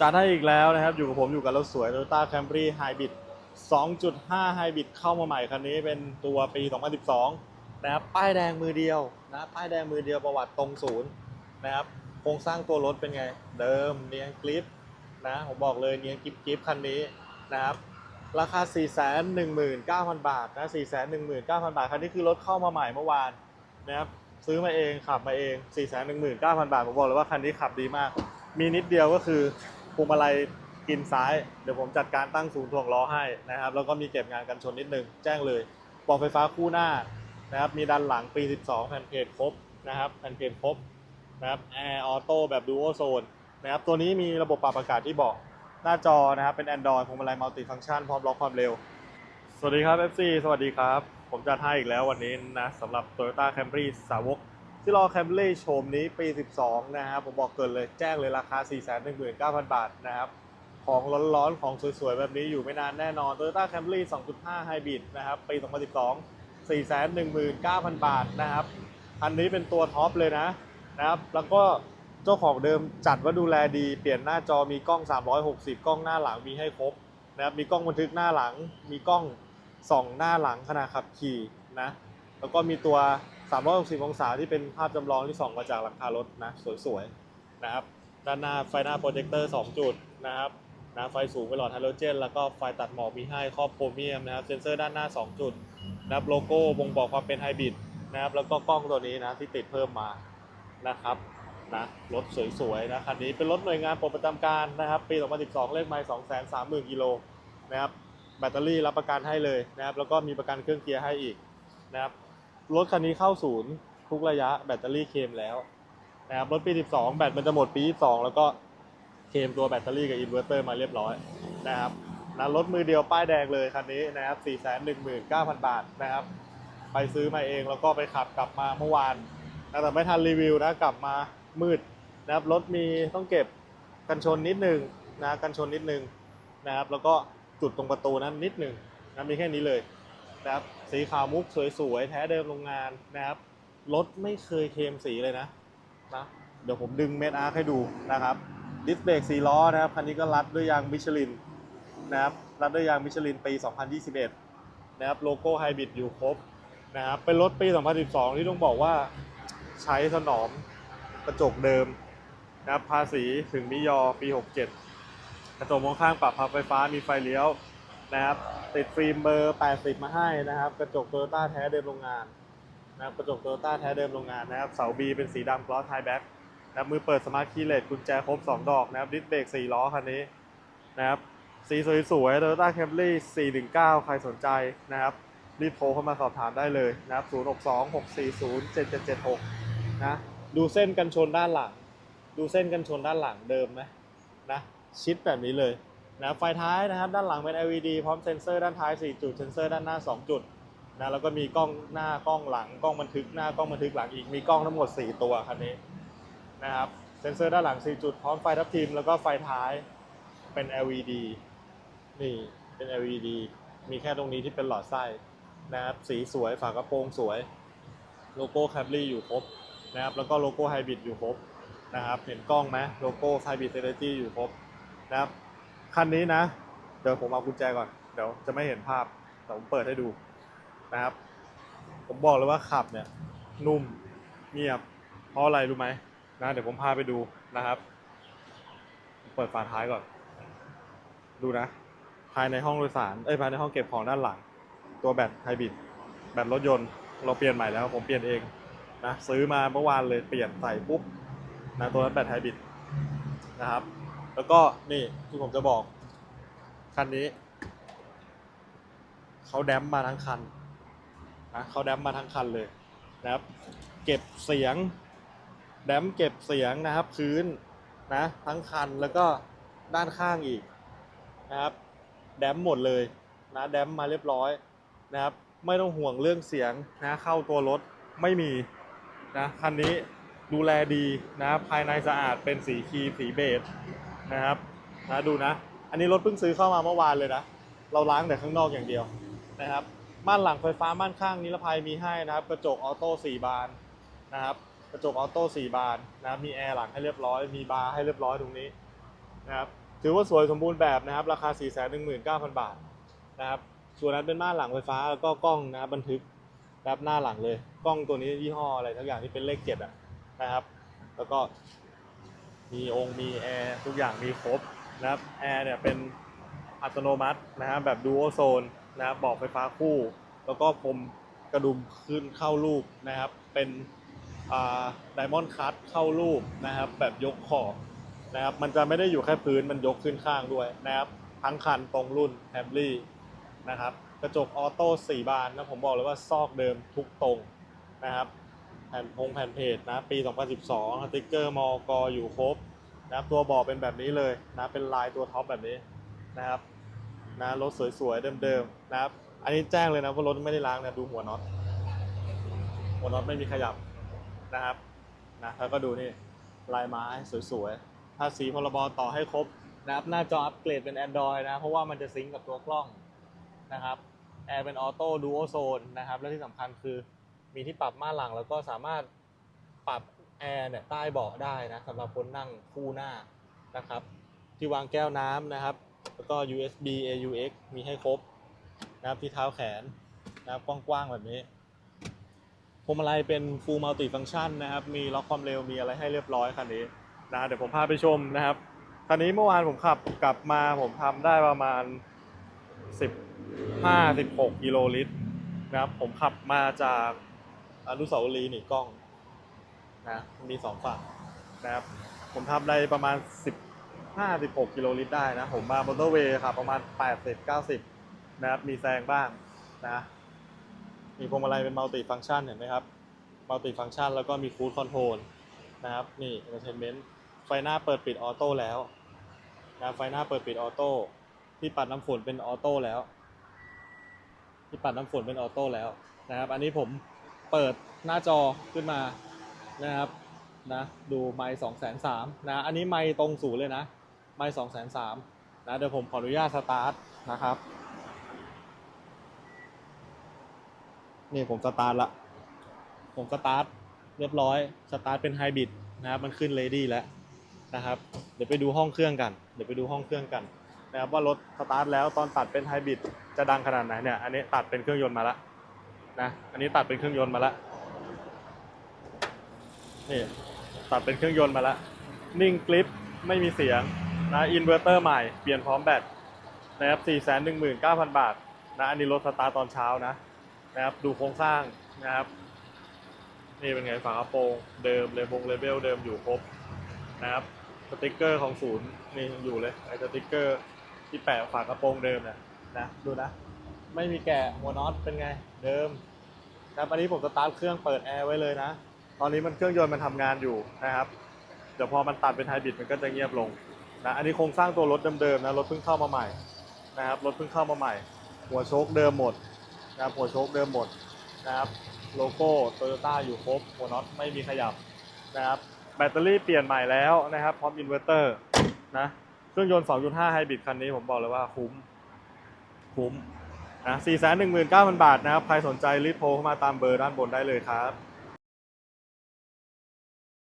จัดให้อีกแล้วนะครับ อยู่กับผมอยู่กับรถสวย Toyota Camry Hybrid 2.5 Hybrid เข้ามาใหม่คันนี้เป็นตัวปี 2012 นะครับ ป้ายแดงมือเดียวนะ ป้ายแดงมือเดียวประวัติตรงศูนย์นะครับ โครงสร้างตัวรถเป็นไง เดิมเนียนกริปนะ ผมบอกเลยเนียนกริปกริปคันนี้นะครับ ราคา 419,000 บาทนะ 419,000 บาท คันนี้คือรถเข้ามาใหม่เมื่อวานนะครับซื้อมาเองขับมาเอง 419,000 บาท ผมบอกเลยว่าคันนี้ขับดีมาก มีนิดเดียวก็คือ พวงมาลัยกินซ้าย เดี๋ยวผมจัดการตั้งศูนย์ถ่วงล้อให้นะครับ แล้วก็มีเก็บงานกันชนนิดนึง แจ้งเลยปลอกไฟฟ้าคู่หน้านะครับ มีด้านหลังปี 12 แผ่นเพจครบนะครับแผ่นเพจครบนะครับแอร์ออโต้แบบดูโอโซนนะครับ ตัวนี้มีระบบปรับอากาศที่เบอกหน้าจอนะครับ เป็น Android พวงมาลัยมัลติฟังก์ชันพร้อมล็อกความเร็ว สวัสดีครับ FC สวัสดีครับ ผมจัดให้อีกแล้ววันนี้นะสำหรับ Toyota Camry สาวก ที่รอ Camry โฉมนี้ปี 12 นะครับผมบอกเกินเลยแจ้งเลยราคา 419,000 บาทนะครับ ของร้อนๆ ของสวยๆ แบบนี้อยู่ไม่นานแน่นอน Toyota Camry 2.5 Hybrid นะครับ ปี 2012 419,000 บาทนะครับอันนี้เป็นตัวท็อปเลยนะนะครับแล้วก็เจ้าของเดิมจัดว่าดูแลดี เปลี่ยนหน้าจอมีกล้อง 360 กล้องหน้าหลังมีให้ครบนะครับมีกล้องบันทึกหน้าหลัง มีกล้องส่องหน้าหลังขณะขับขี่นะแล้วก็มีตัว 360 องศาที่เป็นภาพจำลองที่ส่องมาจากหลังคารถนะสวยๆนะครับด้านหน้าไฟหน้าโปรเจคเตอร์ 2 จุดนะครับนะไฟสูงไปหลอดไฮโดรเจน แล้วก็ไฟตัดหมอกมีให้ครอบโครเมียมนะครับเซ็นเซอร์ด้านหน้า 2 จุดนะครับโลโก้บ่งบอกความเป็นไฮบริดนะครับแล้วก็กล้องตัวนี้นะที่ติดเพิ่มมานะครับนะรถสวยๆนะคันนี้เป็นรถหน่วยงานปประจำการนะครับ ปี 2012 เลขไมล์230,000 กิโลนะครับแบตเตอรี่รับประกันให้เลยนะครับแล้วก็มีประกันเครื่องเกียร์ให้อีกนะครับ รถคันนี้เข้าศูนย์ทุกระยะแบตเตอรี่เคมแล้วนะครับรถปี 12 แบตมันจะหมดปี 22 แล้วก็เคมตัวแบตเตอรี่กับอินเวอร์เตอร์มาเรียบร้อยนะครับนะรถมือเดียวป้ายแดงเลยคันนี้นะครับ 419,000 บาทนะครับ ไปซื้อมาเองแล้วก็ไปขับกลับมาเมื่อวานนะแต่ไม่ทันรีวิวนะกลับมามืดนะครับรถมีต้องเก็บกันชนนิดนึงนะกันชนนิดนึงนะครับ แล้วก็จุดตรงประตูนั้นนิดนึงนะมีแค่นี้เลยนะครับ สีขาวมุกสวยๆ แท้เดิมโรงงานนะครับ รถไม่เคยเคลมสีเลยนะนะเดี๋ยวผมดึงเมทอาร์ให้ดูนะครับ ดิสเบรกสีล้อนะครับ คันนี้ก็รัดด้วยยางมิชลินนะครับ รัดด้วยยางมิชลินปี 2021 นะครับ โลโก้ไฮบริดอยู่ครบนะครับ เป็นรถปี 2012 ที่ต้องบอกว่าใช้สนอมกระจกเดิมนะครับ ภาษีถึงมิยอปี 67 กระจกมองข้างปรับพับไฟฟ้ามีไฟเลี้ยวนะครับ ติดฟิล์มเบอร์ 80 มาให้นะครับ กระจกโตโยต้าแท้เดิมโรงงานนะครับกระจกโตโยต้าแท้เดิมโรงงานนะครับเสาบีเป็นสีดำกลอสไฮแบ็กนะครับมือเปิดสมาร์ทคีย์เลสกุญแจครบ 2 ดอกนะครับดิสเบรก4ล้อคันนี้นะครับสีสวยๆ Toyota Camry 419 ใครสนใจนะครับ รีบโทรเข้ามาสอบถามได้เลยนะครับ 062 640 7776 นะดูเส้นกันชนด้านหลัง ดูเส้นกันชนด้านหลังเดิมไหมนะชิดแบบนี้เลย นะไฟท้ายนะครับด้านหลังเป็น LED พร้อมเซ็นเซอร์ด้านท้าย 4 จุด เซ็นเซอร์ด้านหน้า 2 จุดนะแล้วก็มีกล้องหน้ากล้องหลังกล้องบันทึกหน้ากล้องบันทึกหลังอีกมีกล้องทั้งหมด 4 ตัวคันนี้นะครับเซ็นเซอร์ด้านหลัง 4 จุด พร้อมไฟทับทิมแล้วก็ไฟท้ายเป็น LED นี่เป็น LED มีแค่ตรงนี้ที่เป็นหลอดไส้นะครับสีสวยฝากระโปรงสวย โลโก้แคปลี่อยู่ครบนะครับแล้วก็โลโก้ไฮบริดอยู่ครบนะครับเห็นกล้องไหมโลโก้ไฮบริดเซนจี้อยู่ครบนะครับ คันนี้นะ เดี๋ยวผมเอากุญแจก่อน เดี๋ยวจะไม่เห็นภาพ แต่ผมเปิดให้ดูนะครับ ผมบอกเลยว่าขับเนี่ย นุ่มเงียบ เพราะอะไรรู้ไหมนะเดี๋ยวผมพาไปดูนะครับ เปิดฝาท้ายก่อน ดูนะ ภายในห้องโดยสาร เอ้ยภายในห้องเก็บของด้านหลัง ตัวแบตไฮบริดแบตรถยนต์เราเปลี่ยนใหม่แล้วผมเปลี่ยนเองนะซื้อมาเมื่อวานเลยเปลี่ยนใส่ปุ๊บนะตัวนั้นแบตไฮบริดนะครับ แล้วก็นี่ที่ผมจะบอก คันนี้ เขาแดมมาทั้งคันนะเขาแดมมาทั้งคันเลยนะครับ เก็บเสียง แดมเก็บเสียงนะครับ พื้นนะทั้งคันแล้วก็ด้านข้างอีกนะครับ แดมหมดเลยนะแดมมาเรียบร้อยนะครับ ไม่ต้องห่วงเรื่องเสียงนะเข้าตัวรถไม่มีนะคันนี้ดูแลดีนะภายในสะอาดเป็นสีครีมสีเบจ นะครับนะดูนะ อันนี้รถเพิ่งซื้อเข้ามาเมื่อวานเลยนะ เราล้างแต่ข้างนอกอย่างเดียวนะครับม่านหลังไฟฟ้าม่านข้างนิรภัยมีให้นะครับ กระจกออโต้4บานนะครับ กระจกออโต้4บานนะครับมีแอร์หลังให้เรียบร้อย มีบาร์ให้เรียบร้อยตรงนี้นะครับถือว่าสวยสมบูรณ์แบบนะครับ ราคา 419,000 บาทนะครับส่วนนั้นเป็นม่านหลังไฟฟ้าแล้วก็กล้องนะครับบันทึกนะครับหน้าหลังเลย กล้องตัวนี้ยี่ห้ออะไรทั้งอย่างที่เป็นเลขเจ็ดอะนะครับ แล้วก็ มีองค์มีแอร์ทุกอย่างมีครบนะครับแอร์เนี่ยเป็นอัตโนมัตินะครับแบบดูโอโซนนะครับบอกไฟฟ้าคู่ แล้วก็พรมกระดุมขึ้นเข้ารูปนะครับ เป็นไดมอนด์คัตเข้ารูปนะครับ แบบยกขอบนะครับ มันจะไม่ได้อยู่แค่พื้นมันยกขึ้นข้างด้วยนะครับทั้งคันตรงรุ่นแฮมลี่นะครับ กระจกออโต้สี่บานนะผมบอกเลยว่าซอกเดิมทุกตรงนะครับ แผ่นพงแผ่นเพจนะปี 2012 สติ๊กเกอร์มอกออยู่ครบนะครับตัวบอกเป็นแบบนี้เลยนะเป็นลายตัวท็อปแบบนี้นะครับนะรถสวยๆเดิมๆนะครับ อันนี้แจ้งเลยนะว่ารถไม่ได้ล้างนะดูหัวน็อตหัวน็อตไม่มีขยับนะครับนะแล้วก็ดูนี่ลายไม้สวยๆถ้าสีพรบต่อให้ครบนะครับหน้าจออัปเกรดเป็น Android นะ เพราะว่ามันจะซิงกับตัวกล้องนะครับแอร์เป็นออโต้ดูโอโซนนะครับ และที่สำคัญคือ มีที่ปรับม่านหลังแล้วก็สามารถปรับแอร์เนี่ยใต้เบาะได้นะสำหรับคนนั่งคู่หน้านะครับ ที่วางแก้วน้ำนะครับ แล้วก็ USB AUX มีให้ครบนะครับที่เท้าแขนนะครับกว้างๆแบบนี้พวงมาลัยเป็น Full Multi Function นะครับ มีล็อกความเร็วมีอะไรให้เรียบร้อยคันนี้นะเดี๋ยวผมพาไปชมนะครับคันนี้เมื่อวานผมขับกลับมาผมทำได้ประมาณ 15-16กิโลลิตรนะครับผมขับมาจาก อนุสาวรีย์นี่กล้องนะมีสองฝั่งนะครับผมทำได้ประมาณ 15 16กิโลลิตรได้นะ ผมมามอเตอร์เวย์ครับประมาณ 80 90 นะครับ มีแซงบ้างนะ มีพวงมาลัยเป็นมัลติฟัง c t ชันเห็นไหมครับมัลติฟัง c t ชันแล้วก็มีคู i คอนโทรลนะครับ นี่ entertainment ไฟหน้าเปิดปิดออโต้แล้วนะไฟหน้าเปิดปิดออโต้ที่ปัดน้ำฝนเป็นออโต้แล้ว ที่ปัดน้ำฝนเป็นออโต้แล้วนะครับ อันนี้ผม เปิดหน้าจอขึ้นมานะครับนะดูไมค์สองแสนสามนะอันนี้ไมค์ตรงศูนย์เลยนะ ไมค์สองแสนสามนะเดี๋ยวผมขออนุญาตสตาร์ทนะครับ นี่ผมสตาร์ทละ ผมสตาร์ทเรียบร้อย สตาร์ทเป็นไฮบริดนะครับมันขึ้นเลดี้แล้วนะครับ เดี๋ยวไปดูห้องเครื่องกัน เดี๋ยวไปดูห้องเครื่องกันนะครับว่ารถสตาร์ทแล้วตอนตัดเป็นไฮบริดจะดังขนาดไหนเนี่ย อันนี้ตัดเป็นเครื่องยนต์มาละ นะอันนี้ตัดเป็นเครื่องยนต์มาละนี่ตัดเป็นเครื่องยนต์มาละนิ่งกริปไม่มีเสียงนะอินเวอร์เตอร์ใหม่เปลี่ยนพร้อมแบตนะครับ419,000 บาทนะอันนี้รถสตาร์ตอนเช้านะนะครับดูโครงสร้างนะครับนี่เป็นไงฝากระโปรงเดิมเลยวงเลเวลเดิมอยู่ครบนะครับสติกเกอร์ของศูนย์นี่ยังอยู่เลยไอ้สติกเกอร์ที่แปะฝากระโปรงเดิมเนี่ยนะดูนะ ไม่มีแกะหัวน็อตเป็นไง เดิมนะครับอันนี้ผมสตาร์ทเครื่องเปิดแอร์ไว้เลยนะ ตอนนี้มันเครื่องยนต์มันทำงานอยู่นะครับ เดี๋ยวพอมันตัดเป็นไฮบริดมันก็จะเงียบลงนะอันนี้โครงสร้างตัวรถเดิมๆนะรถเพิ่งเข้ามาใหม่นะครับรถเพิ่งเข้ามาใหม่ หัวโชคเดิมหมดนะครับหัวโชคเดิมหมดนะครับโลโก้โตโยต้าอยู่ครบหัวน็อตไม่มีขยับนะครับแบตเตอรี่เปลี่ยนใหม่แล้วนะครับพร้อมอินเวอร์เตอร์นะเครื่องยนต์ 2.5 ไฮบริดคันนี้ผมบอกเลยว่าคุ้มคุ้ม นะ419,000 บาทนะครับ ใครสนใจรีบโทรเข้ามาตามเบอร์ด้านบนได้เลยครับ